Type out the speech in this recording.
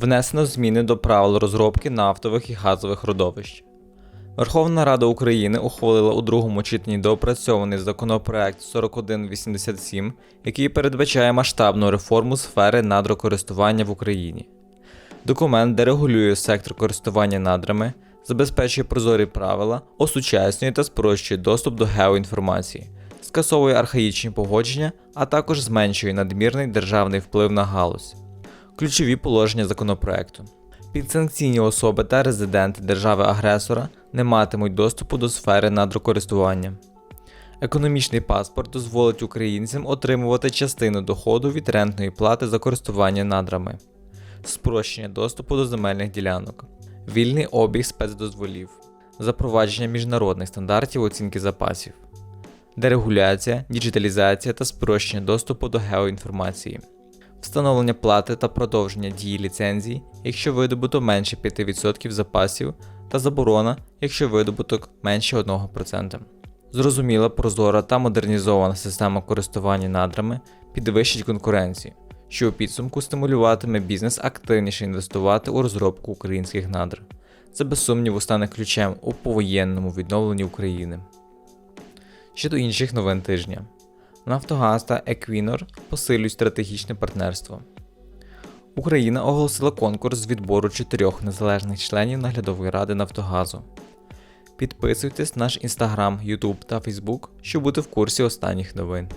Внесено зміни до правил розробки нафтових і газових родовищ. Верховна Рада України ухвалила у другому читанні доопрацьований законопроект 4187, який передбачає масштабну реформу сфери надрокористування в Україні. Документ дерегулює сектор користування надрами, забезпечує прозорі правила, осучаснює та спрощує доступ до геоінформації, скасовує архаїчні погодження, а також зменшує надмірний державний вплив на галузь. Ключові положення законопроекту. Підсанкційні особи та резиденти держави-агресора не матимуть доступу до сфери надрокористування. Економічний паспорт дозволить українцям отримувати частину доходу від рентної плати за користування надрами, спрощення доступу до земельних ділянок, вільний обіг спецдозволів, запровадження міжнародних стандартів оцінки запасів, дерегуляція, діджиталізація та спрощення доступу до геоінформації, встановлення плати та продовження дії ліцензій, якщо видобуто менше 5% запасів, та заборона, якщо видобуток менше 1%. Зрозуміла, прозора та модернізована система користування надрами підвищить конкуренцію, що у підсумку стимулюватиме бізнес активніше інвестувати у розробку українських надр. Це без сумніву стане ключем у повоєнному відновленні України. Щодо інших новин тижня. Нафтогаз та Еквінор посилюють стратегічне партнерство. Україна оголосила конкурс з відбору чотирьох незалежних членів наглядової ради Нафтогазу. Підписуйтесь на наш інстаграм, Ютуб та Фейсбук, щоб бути в курсі останніх новин.